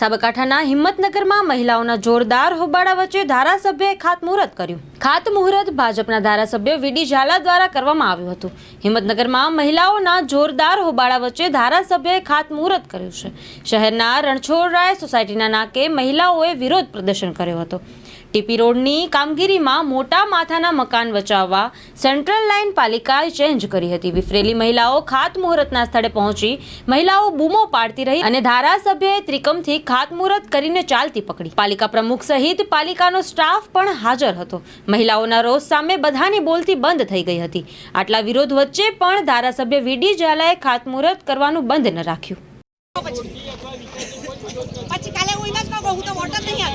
સાબરકાંઠાના હિંમતનગરમાં મહિલાઓના જોરદાર હોબાળા વચ્ચે ધારાસભ્યએ ખાતમુહૂર્ત કર્યું. ખાતમુહૂર્ત ભાજપના ધારાસભ્ય વીડી ઝાલા દ્વારા કરવામાં આવ્યું હતું. હિંમતનગરમાં મહિલાઓના જોરદાર હોબાળા વચ્ચે ધારાસભ્યએ ખાતમુહૂર્ત કર્યું છે. શહેરના રણછોડરાય સોસાયટીના નાકે મહિલાઓએ વિરોધ પ્રદર્શન કર્યો હતો. ટીપી રોડની કામગીરીમાં મોટા માથાના મકાન બચાવવા સેન્ટ્રલ લાઇન પાલિકાએ ચેન્જ કરી હતી. વિફરેલી મહિલાઓ ખાતમુહૂર્તના સ્થળે પહોંચી મહિલાઓ બૂમો પાડતી રહી અને ધારાસભ્યએ ત્રિકમથી ખાતમુહૂર્ત કરીને ચાલતી પકડી. પાલિકા પ્રમુખ સહિત પાલિકાનો સ્ટાફ પણ હાજર હતો. મહિલાઓના રોષ સામે બધાની બોલતી બંધ થઈ ગઈ હતી. આટલા વિરોધ વચ્ચે પણ ધારાસભ્ય વીડી ઝાલાએ ખાતમુહૂર્ત કરવાનું બંધ ન રાખ્યું. પછી કાલે હું એમ જ કહું હું તો વોટર નહીં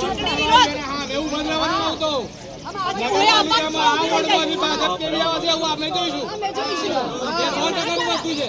ચૂંટણી વિરોધ. એક દસ વર્ષથી છે.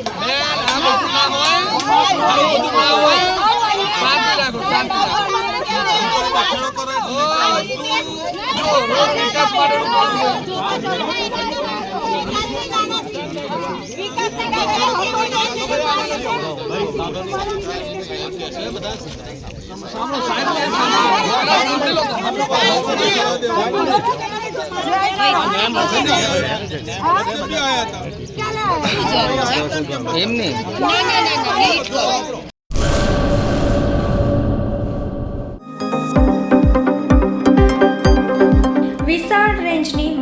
છે